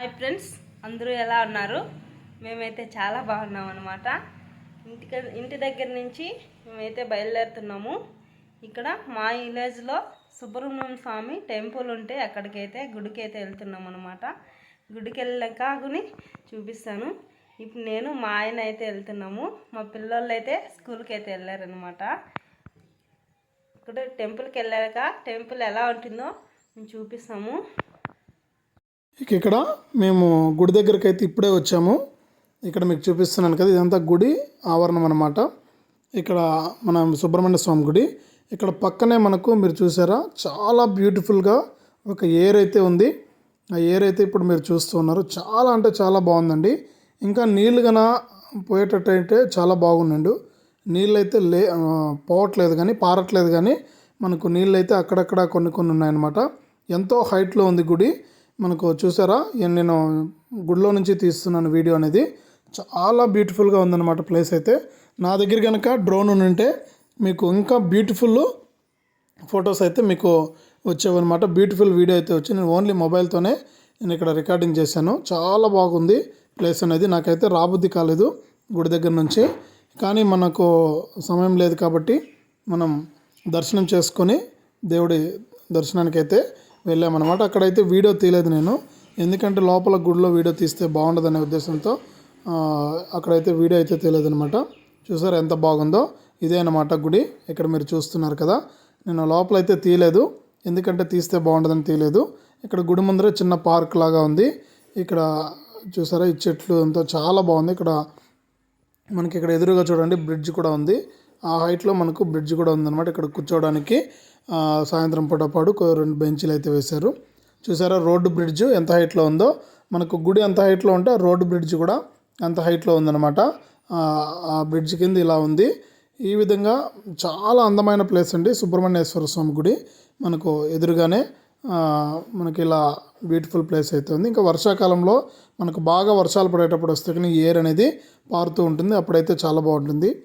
Hi friends అందరూ ఎలా ఉన్నారు? మేమైతే చాలా బాగున్నాం అనమాట ఇంటికి ఇంటి దగ్గర నుంచి మేమైతే బయలుదేరుతున్నాము. ఇక్కడ మా విలేజ్లో సుబ్రహ్మణ్యం స్వామి టెంపుల్ ఉంటే అక్కడికైతే గుడికి అయితే వెళ్తున్నాం అనమాట గుడికి వెళ్ళాక గుని చూపిస్తాను. ఇప్పుడు నేను మా ఆయన అయితే వెళ్తున్నాము. మా పిల్లలు అయితే స్కూల్కి అయితే వెళ్ళారనమాట ఇక్కడ టెంపుల్కి వెళ్ళాక టెంపుల్ ఎలా ఉంటుందో మేము చూపిస్తాము. ఇక ఇక్కడ మేము గుడి దగ్గరికి అయితే ఇప్పుడే వచ్చాము. ఇక్కడ మీకు చూపిస్తున్నాను కదా ఇదంతా గుడి ఆవరణం అనమాట ఇక్కడ మన సుబ్రహ్మణ్య స్వామి గుడి. ఇక్కడ పక్కనే మనకు మీరు చూసారా చాలా బ్యూటిఫుల్గా ఒక ఏర్ అయితే ఉంది. ఆ ఏర్ అయితే ఇప్పుడు మీరు చూస్తూ ఉన్నారు. చాలా అంటే చాలా బాగుందండి. ఇంకా నీళ్ళు గన పోయేటట్టు అయితే చాలా బాగుండండు. నీళ్ళు అయితే లే పోవట్లేదు కానీ పారట్లేదు కానీ మనకు నీళ్ళు అయితే అక్కడక్కడ కొన్ని కొన్ని ఉన్నాయన్నమాట. ఎంతో హైట్లో ఉంది గుడి. మనకు చూసారా? నేను గుడిలో నుంచి తీస్తున్నాను వీడియో అనేది. చాలా బ్యూటిఫుల్గా ఉందన్నమాట ప్లేస్ అయితే. నా దగ్గర కనుక డ్రోన్ ఉంటే మీకు ఇంకా బ్యూటిఫుల్ ఫొటోస్ అయితే మీకు వచ్చేవన్నమాట. బ్యూటిఫుల్ వీడియో అయితే వచ్చి నేను ఓన్లీ మొబైల్తోనే నేను ఇక్కడ రికార్డింగ్ చేశాను. చాలా బాగుంది ప్లేస్ అనేది. నాకైతే రాబుద్ది కాలేదు గుడి దగ్గర నుంచి. కానీ మనకు సమయం లేదు కాబట్టి మనం దర్శనం చేసుకొని దేవుడి దర్శనానికి అయితే వెళ్ళామన్నమాట. అక్కడైతే వీడియో తీయలేదు నేను. ఎందుకంటే లోపల గుడిలో వీడియో తీస్తే బాగుండదనే ఉద్దేశంతో అక్కడైతే వీడియో అయితే తీయలేదనమాట చూసారా ఎంత బాగుందో? ఇదే అన్నమాట గుడి. ఇక్కడ మీరు చూస్తున్నారు కదా. నేను లోపల అయితే తీయలేదు. ఎందుకంటే తీస్తే బాగుండదని తీయలేదు. ఇక్కడ గుడి ముందర చిన్న పార్క్ లాగా ఉంది. ఇక్కడ చూసారా ఈ చెట్లు అంతా చాలా బాగుంది. ఇక్కడ మనకి ఇక్కడ ఎదురుగా చూడండి బ్రిడ్జ్ కూడా ఉంది. ఆ హైట్లో మనకు బ్రిడ్జ్ కూడా ఉందన్నమాట ఇక్కడ కూర్చోవడానికి. సాయంత్రం పూటపాడు రెండు బెంచీలు అయితే వేశారు. చూసారా రోడ్డు బ్రిడ్జ్ ఎంత హైట్లో ఉందో. మనకు గుడి ఎంత హైట్లో ఉంటే ఆ రోడ్డు బ్రిడ్జ్ కూడా అంత హైట్లో ఉందన్నమాట. ఆ, బ్రిడ్జ్ కింద ఇలా ఉంది. ఈ విధంగా చాలా అందమైన ప్లేస్ అండి. సుబ్రహ్మణ్యేశ్వర స్వామి గుడి. మనకు ఎదురుగానే మనకి ఇలా బ్యూటిఫుల్ ప్లేస్ అయితే ఉంది. ఇంకా వర్షాకాలంలో మనకు బాగా వర్షాలు పడేటప్పుడు వస్తే కానీ ఏర్ అనేది పారుతూ ఉంటుంది. అప్పుడైతే చాలా బాగుంటుంది.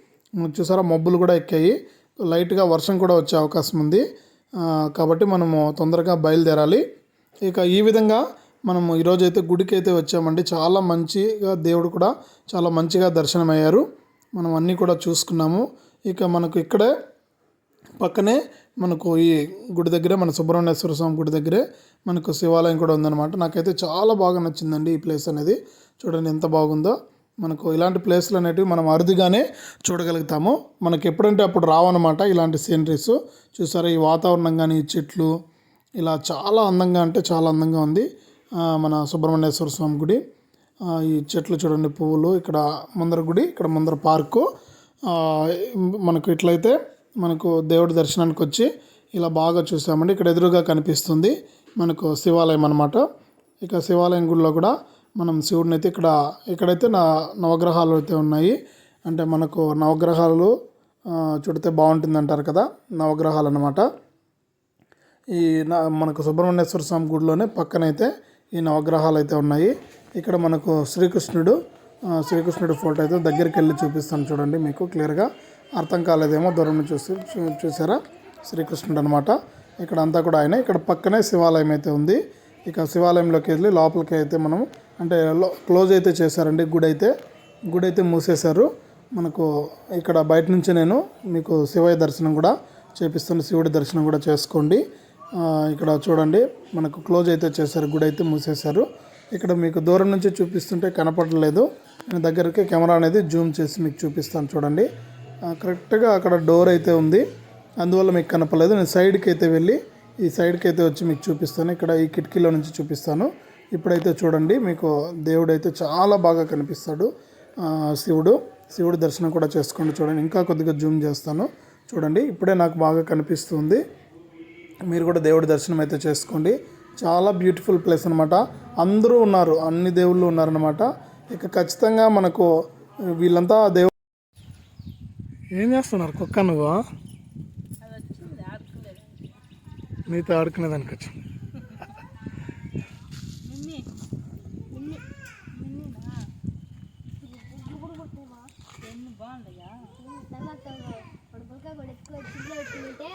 చూసారా మబ్బులు కూడా ఎక్కాయి. లైట్గా వర్షం కూడా వచ్చే అవకాశం ఉంది. కాబట్టి మనము తొందరగా బయలుదేరాలి. ఇక ఈ విధంగా మనము ఈరోజు అయితే గుడికి అయితే వచ్చామండి. చాలా మంచిగా దేవుడు కూడా చాలా మంచిగా దర్శనమయ్యారు. మనం అన్నీ కూడా చూసుకున్నాము. ఇక మనకు ఇక్కడే పక్కనే మనకు ఈ గుడి దగ్గరే మన సుబ్రహ్మణ్యేశ్వర స్వామి గుడి దగ్గరే మనకు శివాలయం కూడా ఉందన్నమాట. నాకైతే చాలా బాగా నచ్చిందండి ఈ ప్లేస్ అనేది. చూడండి ఎంత బాగుందో. మనకు ఇలాంటి ప్లేస్లు అనేటివి మనం అరుదుగానే చూడగలుగుతాము. మనకి ఎప్పుడంటే అప్పుడు రావన్నమాట ఇలాంటి సీనరీస్ చూసారా ఈ వాతావరణం కానీ ఈ చెట్లు ఇలా చాలా అందంగా అంటే చాలా అందంగా ఉంది. మన సుబ్రహ్మణ్యేశ్వర స్వామి గుడి. ఈ చెట్లు చూడండి పువ్వులు ఇక్కడ ముందర గుడి ఇక్కడ ముందర పార్కు. మనకు ఇట్లయితే మనకు దేవుడి దర్శనానికి వచ్చి ఇలా బాగా చూసామండి. ఇక్కడ ఎదురుగా కనిపిస్తుంది మనకు శివాలయం అనమాట ఇక శివాలయం గుడిలో కూడా మనం శివుడిని అయితే ఇక్కడ ఇక్కడైతే నా నవగ్రహాలు అయితే ఉన్నాయి అంటే మనకు నవగ్రహాలు చుడితే బాగుంటుంది అంటారు కదా నవగ్రహాలు అనమాట ఈ నా మనకు సుబ్రహ్మణ్యేశ్వర స్వామి గుడిలోనే పక్కనైతే ఈ నవగ్రహాలు అయితే ఉన్నాయి. ఇక్కడ మనకు శ్రీకృష్ణుడు శ్రీకృష్ణుడు శ్రీకృష్ణుడి ఫోటో అయితే దగ్గరికి వెళ్ళి చూపిస్తాను చూడండి మీకు క్లియర్గా. అర్థం కాలేదేమో దూరం చూసి చూ- చూసారా? శ్రీకృష్ణుడు అనమాట ఇక్కడ అంతా కూడా ఆయన. ఇక్కడ పక్కనే శివాలయం అయితే ఉంది. ఇక శివాలయంలోకి వెళ్ళి లోపలికి అయితే మనం అంటే క్లోజ్ అయితే చేశారండి గుడి అయితే గుడి అయితే మూసేశారు. మనకు ఇక్కడ బయట నుంచి నేను మీకు శివయ్య దర్శనం కూడా చేపిస్తాను. శివుడి దర్శనం కూడా చేసుకోండి. ఇక్కడ చూడండి మనకు క్లోజ్ అయితే చేశారు. గుడి అయితే మూసేశారు. ఇక్కడ మీకు దూరం నుంచి చూపిస్తుంటే కనపడలేదు. నేను దగ్గరికి కెమెరా అనేది జూమ్ చేసి మీకు చూపిస్తాను చూడండి. కరెక్ట్గా అక్కడ డోర్ అయితే ఉంది. అందువల్ల మీకు కనపడలేదు. నేను సైడ్కి అయితే వెళ్ళి ఈ సైడ్కి అయితే వచ్చి మీకు చూపిస్తాను. ఇక్కడ ఈ కిటికీలో నుంచి చూపిస్తాను. ఇప్పుడైతే చూడండి మీకు దేవుడు అయితే చాలా బాగా కనిపిస్తాడు. శివుడు శివుడు దర్శనం కూడా చేసుకోండి చూడండి. ఇంకా కొద్దిగా జూమ్ చేస్తాను. చూడండి ఇప్పుడే నాకు బాగా కనిపిస్తుంది. మీరు కూడా దేవుడి దర్శనం అయితే చేసుకోండి. చాలా బ్యూటిఫుల్ ప్లేస్ అనమాట అందరూ ఉన్నారు అన్ని దేవుళ్ళు ఉన్నారనమాట ఇక ఖచ్చితంగా మనకు వీళ్ళంతా దేవు ఏం చేస్తున్నారు కుక్క నువ్వు? నీతో ఆడుకునేదానికి వచ్చి. తర్వాత వాడు బుల్కా కూడా ఎక్కువ చిన్న వచ్చిందంటే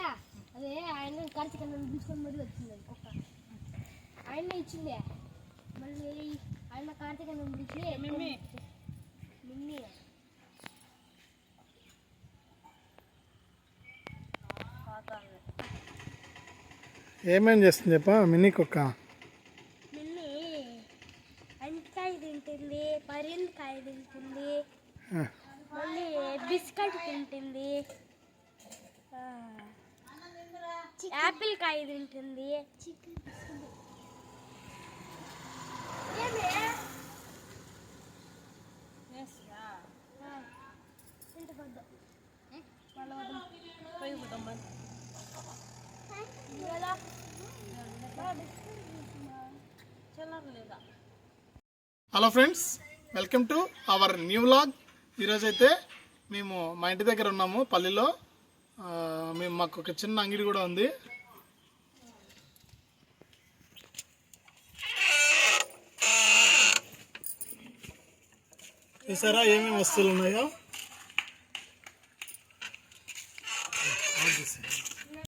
అదే ఆయన ఖర్చు కన్నా తీసుకొని మరి వచ్చింది ఒక్క ఆయన ఇచ్చిందే మళ్ళీ ఆయన కార్తీక పిలిచి ఏమేం చేస్తుంది చెప్ప మినీ కుక్క. మిన్ని తింటుంది పరింకాయ తింటుంది మళ్ళీ బిస్కెట్ తింటుంది ఆ, యాపిల్ కాయ తింటుంది. ఏమి? ఆ, hello friends welcome to our new vlog. ఈరోజు అయితే మేము మా ఇంటి దగ్గర ఉన్నాము పల్లిలో. మేము మాకు ఒక చిన్న అంగడి కూడా ఉంది. చూసారా ఏమేమి వస్తువులు ఉన్నాయో?